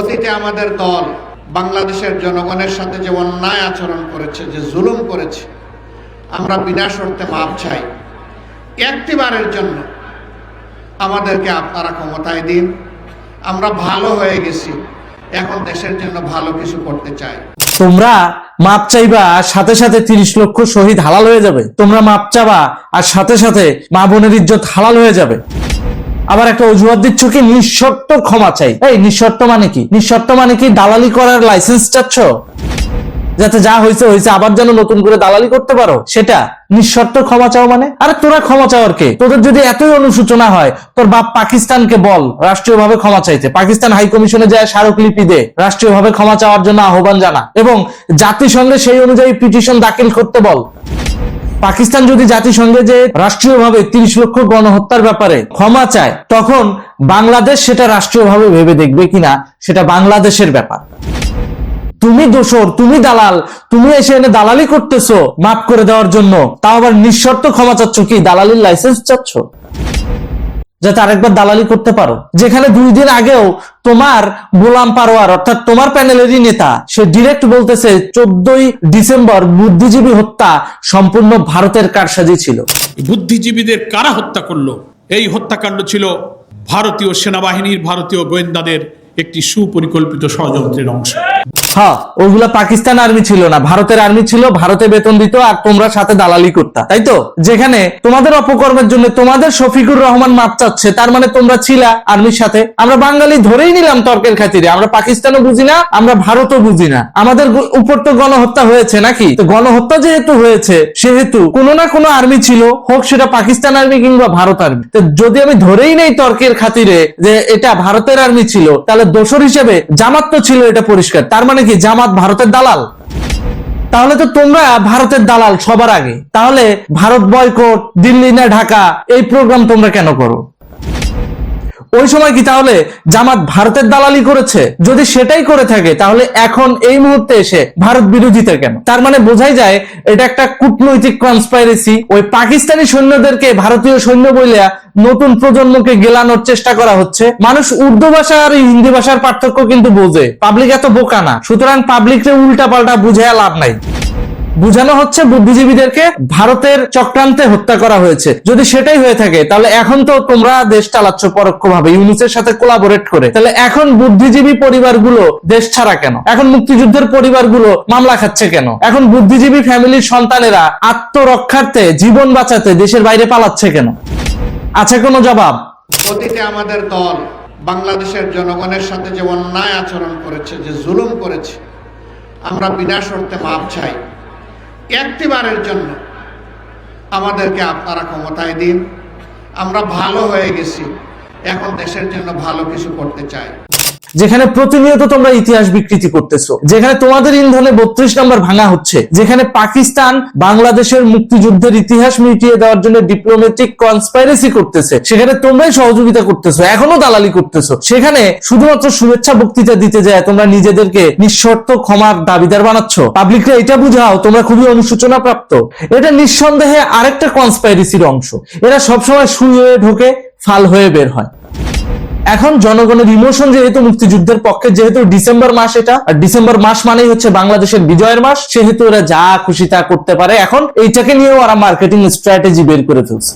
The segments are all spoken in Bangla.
অতীতে আমাদের দল বাংলাদেশের জনগণের সাথে যে অন্যায় আচরণ করেছে, যে জুলুম করেছে, আমরা বিনা শর্তে মাপ চাই। একটিবারের জন্য আমাদেরকে আপনারা ক্ষমতায় দিন। আমরা ভালো হয়ে গেছি, এখন দেশের জন্য ভালো কিছু করতে চাই। তোমরা মাপ চাইবা সাথে সাথে তিরিশ লক্ষ শহীদ হালাল হয়ে যাবে। তোমরা মাপ চাবা আর সাথে সাথে মা বোনের ইজ্জত হালাল হয়ে যাবে। আবার একটা অজুহাত দিচ্ছ কি? নিঃশর্ত ক্ষমা চাই। এই, নিঃশর্ত মানে কি? নিঃশর্ত মানে কি দালালি করার লাইসেন্স চাচ্ছ? যাতে যা হয়েছে হয়েছে আবার যেন নতুন করে দালালি করতে পারো। সেটা নিঃশর্ত ক্ষমা চাও মানে? আরে, তোরা ক্ষমা চাওয়ার কে? তোদের যদি এতই অনুসূচনা হয়, তোর বাপ পাকিস্তানকে বল, রাষ্ট্রীয়ভাবে ক্ষমা চাইতে। পাকিস্তান হাই কমিশনে যায় স্মারকলিপি দে। রাষ্ট্রীয়ভাবে ক্ষমা চাওয়ার জন্য আহ্বান জানা। এবং জাতিসংঘে সেই অনুযায়ী পিটিশন দাখিল করতে বল। পাকিস্তান যদি জাতিসংঘে যে রাষ্ট্রীয়ভাবে তিরিশ লক্ষ গণহত্যার ব্যাপারে ক্ষমা চায়, তখন বাংলাদেশ সেটা রাষ্ট্রীয়ভাবে ভেবে দেখবে কিনা, সেটা বাংলাদেশের ব্যাপার। তুমি দোষর, তুমি দালাল, তুমি এসে এনে দালালি করতেছো মাফ করে দেওয়ার জন্য, তাও আবার নিঃশর্ত ক্ষমা চাচ্ছ কি? দালালির লাইসেন্স চাচ্ছ? যাতে আরেকবার দালালি করতে পারো। যেখানে দুই দিন আগেও তোমার গোলাম পারোয়ার, অর্থাৎ তোমার প্যানেলেরই নেতা, সে ডিরেক্ট বলতেছে চোদ্দই ডিসেম্বর বুদ্ধিজীবী হত্যা সম্পূর্ণ ভারতের কারসাজি ছিল। বুদ্ধিজীবীদের কারা হত্যা করল? এই হত্যাকাণ্ড ছিল ভারতীয় সেনাবাহিনীর, ভারতীয় গোয়েন্দাদের একটি সুপরিকল্পিত ষড়যন্ত্রের অংশ। হ্যাঁ ওগুলা পাকিস্তান আর্মি ছিল না, ভারতের আর্মি ছিল, ভারতে বেতন দিত আর তোমরা সাথে দালালি করতা, তাই তো? যেখানে তোমাদের অপকর্মের জন্য তোমাদের শফিকুর রহমান মাপ চাচ্ছে, তার মানে তোমরা ছিলা আর্মির সাথে। আমরা বাঙালি ধরেই নিলাম তর্কের খাতিরে, আমরা পাকিস্তানও বুঝি না, আমরা ভারতও বুঝি না। আমাদের উপর তো গণহত্যা হয়েছে নাকি? তো গণহত্যা যেহেতু হয়েছে, সেহেতু কোনো না কোনো আর্মি ছিল, হোক সেটা পাকিস্তান আর্মি কিংবা ভারত আর্মি। তো যদি আমি ধরেই নেই তর্কের খাতিরে যে এটা ভারতের আর্মি ছিল, তাহলে দোষর হিসেবে জামাত তো ছিল এটা পরিষ্কার, তার মানে কি জামাত ভারতের দালাল? তাহলে তো তোমরা ভারতের দালাল সবার আগে। তাহলে ভারত বয়কট দিল্লি না ঢাকা, এই প্রোগ্রাম তোমরা কেন করো? ওই সময় কি তাহলে জামাত ভারতের দালালি করেছে? যদি সেটাই করে থাকে, তাহলে এখন এই মুহূর্তে এসে ভারত বিরোধিতা কেন? তার মানে বোঝাই যায়, এটা একটা কূটনৈতিক কনস্পাইরেসি ওই পাকিস্তানি সৈন্যদেরকে, ভারতীয় সৈন্য বলিয়া নতুন প্রজন্মকে গেলানোর চেষ্টা করা হচ্ছে। মানুষ উর্দু ভাষা আর হিন্দি ভাষার পার্থক্য কিন্তু বোঝে। পাবলিক এত বোকা না। সুতরাং পাবলিককে উল্টা পাল্টা বুঝাইয়া লাভ নাই। বুঝানো হচ্ছে বুদ্ধিজীবীদেরকে ভারতের চক্রান্তে হত্যা করা হয়েছে। যদি সেটাই হয়ে থাকে, তাহলে এখন তো তোমরা দেশ চালাচ্ছ পরোক্ষভাবে, ইউনিসের সাথে কোলাবোরেট করে। তাহলে এখন বুদ্ধিজীবী পরিবারগুলো দেশ ছাড়া কেন? এখন মুক্তিযুদ্ধের পরিবারগুলো মামলা খাচ্ছে কেন? এখন বুদ্ধিজীবী ফ্যামিলির সন্তানেরা আত্মরক্ষার্থে, জীবন বাঁচাতে দেশের বাইরে পালাচ্ছে কেন? আছে কোনো জবাব? অতীতে আমাদের দল বাংলাদেশের জনগণের সাথে যে অন্যায় আচরণ করেছে, যে জুলুম করেছে, আমরা বিনা শর্তে মাপ চাই। একটিবারের জন্য আমাদেরকে আপনারা ক্ষমতায় দিন। আমরা ভালো হয়ে গেছি। এখন দেশের জন্য ভালো কিছু করতে চাই। যেখানে প্রতিনিয়ত তোমরা ইতিহাস বিকৃতি করতেছো, যেখানে তোমাদের ইন্ধনে বত্রিশ নম্বর ভাঙা হচ্ছে, যেখানে পাকিস্তান বাংলাদেশের মুক্তিযুদ্ধের ইতিহাস মিটিয়ে দেওয়ার জন্য ডিপ্লোমেটিক কনসপাইরেসি করতেছে, সেখানে তোমরাই সহযোগিতা করতেছো, এখনও দালালি করতেছো, সেখানে শুধুমাত্র শুভেচ্ছা বক্তৃতা দিতে যায় তোমরা নিজেদেরকে নিঃশর্ত ক্ষমার দাবিদার বানাচ্ছ। পাবলিকরা এটা বুঝাও, তোমরা খুবই অনুসূচনা প্রাপ্ত এটা নিঃসন্দেহে আরেকটা কনসপাইরেসির অংশ। এরা সবসময় শুয়ে ঢোকে ফাল হয়ে বের হয়। এখন জনগণের ইমোশন যেহেতু মুক্তিযুদ্ধের পক্ষে, যেহেতু ডিসেম্বর মাস এটা, আর ডিসেম্বর মাস মানেই হচ্ছে বাংলাদেশের বিজয়ের মাস, সেহেতু ওরা যা খুশি তা করতে পারে। এখন এইটাকে নিয়েও ওরা মার্কেটিং স্ট্র্যাটেজি বের করে ফেলছে।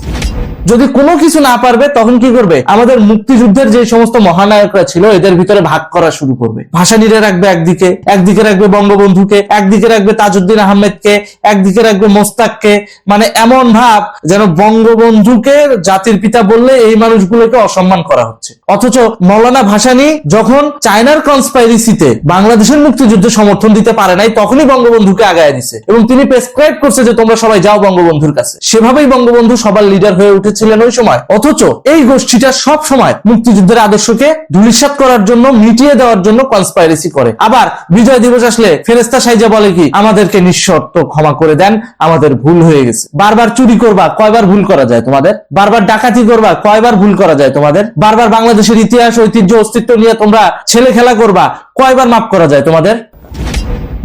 যদি কোনো কিছু না পারবে, তখন কি করবে? আমাদের মুক্তিযুদ্ধের যে সমস্ত মহানায়করা ছিল, এদের ভিতরে ভাগ করা শুরু করবে। ভাসানীরে রাখবে একদিকে একদিকে রাখবে বঙ্গবন্ধুকে, একদিকে রাখবে তাজউদ্দিন আহমেদকে, একদিকে রাখবে মোস্তাককে। মানে এমন ভাব যেন বঙ্গবন্ধুকে জাতির পিতা বললে এই মানুষগুলোকে অসম্মান করা হচ্ছে। অথচ মৌলানা ভাসানী যখন চায়নার কনস্পাইরেসিতে বাংলাদেশের মুক্তিযুদ্ধ সমর্থন দিতে পারে নাই, তখনই বঙ্গবন্ধুকে আগায় দিছে। এবং তিনি প্রেসক্রাইব করছে যে তোমরা সবাই যাও বঙ্গবন্ধুর কাছে। সেভাবেই বঙ্গবন্ধু সবার লিডার হয়ে উঠেছিলেন ওই সময়। অথচ এই গোষ্ঠীটা সব সময় মুক্তিযুদ্ধের আদর্শকে ধূলিসাৎ করার জন্য, মিটিয়ে দেওয়ার জন্য কনস্পাইরেসি করে। আবার বিজয় দিবস আসলে ফেরেস্তা সাইজা বলে কি, আমাদেরকে নিঃশর্ত ক্ষমা করে দেন, আমাদের ভুল হয়ে গেছে। বারবার চুরি করবা, কয়বার ভুল করা যায় তোমাদের? বারবার ডাকাতি করবা, কয়বার ভুল করা যায় তোমাদের? বারবার বাংলাদেশের ইতিহাস, ঐতিহ্য, অস্তিত্ব নিয়ে তোমরা ছেলে খেলা করবা, কয়বার মাফ করা যায় তোমাদের?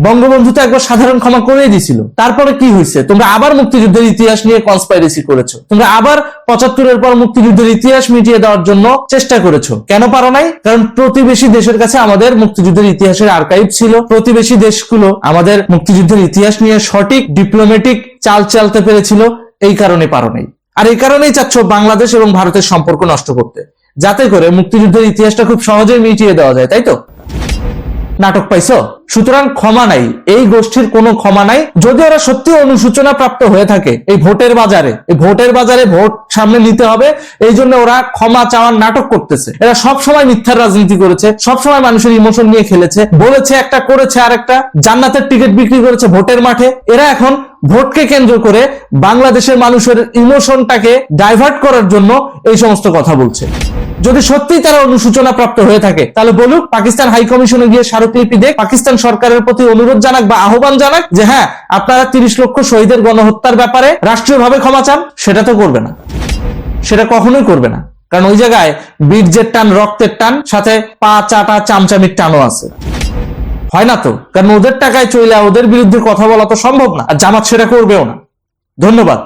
বঙ্গবন্ধু তো একবার সাধারণ ক্ষমা করেই দিছিল। তারপরে কি হয়েছে? তোমরা আবার মুক্তিযুদ্ধের ইতিহাস নিয়ে কনসপাইরেসি করেছ। তোমরা আবার পঁচাত্তরের পর মুক্তিযুদ্ধের ইতিহাস মিটিয়ে দেওয়ার জন্য চেষ্টা করেছ। কেন পারো নাই? কারণ প্রতিবেশী দেশের কাছে আমাদের মুক্তিযুদ্ধের ইতিহাসের আর্কাইভ ছিল। প্রতিবেশী দেশগুলো আমাদের মুক্তিযুদ্ধের ইতিহাস নিয়ে সঠিক ডিপ্লোম্যাটিক চাল চালতে পেরেছিল। এই কারণে পারো নাই। আর এই কারণেই চাচ্ছ বাংলাদেশ এবং ভারতের সম্পর্ক নষ্ট করতে। যাতে করে মুক্তিযুদ্ধের ইতিহাসটা খুব সহজেই মিটিয়ে দেওয়া যায়, তাই তো? নাটক পাইছো? সুতরাং ক্ষমা নাই। এই গোষ্ঠীর কোনো ক্ষমা নাই। যদি ওরা সত্যি অনুসূচনা প্রাপ্ত হয়ে থাকে, এই ভোটের বাজারে, এই ভোটের বাজারে ভোট সামনে নিতে হবে, এই জন্য ওরা ক্ষমা চাওয়ার নাটক করতেছে। এরা সব সময় মিথ্যার রাজনীতি করেছে সব সময় মানুষের ইমোশন নিয়ে খেলেছে, বলেছে একটা, করেছে আর একটা জান্নাতের টিকিট বিক্রি করেছে ভোটের মাঠে। এরা এখন ভোটকে কেন্দ্র করে বাংলাদেশের মানুষের ইমোশনটাকে ডাইভার্ট করার জন্য এই সমস্ত কথা বলছে। যদি সত্যিই তারা অনুসূচনা প্রাপ্ত হয়ে থাকে, তাহলে বলুক পাকিস্তান হাই কমিশনে গিয়ে স্মারকলিপি দেখ পাকিস্তান সরকারের প্রতি অনুরোধ জানাক বা আহ্বান জানাক যে হ্যাঁ আপনারা তিরিশ লক্ষ শহীদের গণহত্যার ব্যাপারে রাষ্ট্রীয়ভাবে ক্ষমা চান, সেটা তো করবে না। সেটা কখনোই করবে না। কারণ ওই জায়গায় বীর্যের টান, রক্তের টান, সাথে পা চাটা চামচামির টানও আছে। হয় না তো? কারণ ওদের টাকায় চলে ওদের বিরুদ্ধে কথা বলা তো সম্ভব না, আর জামাত সেটা করবেও না। ধন্যবাদ।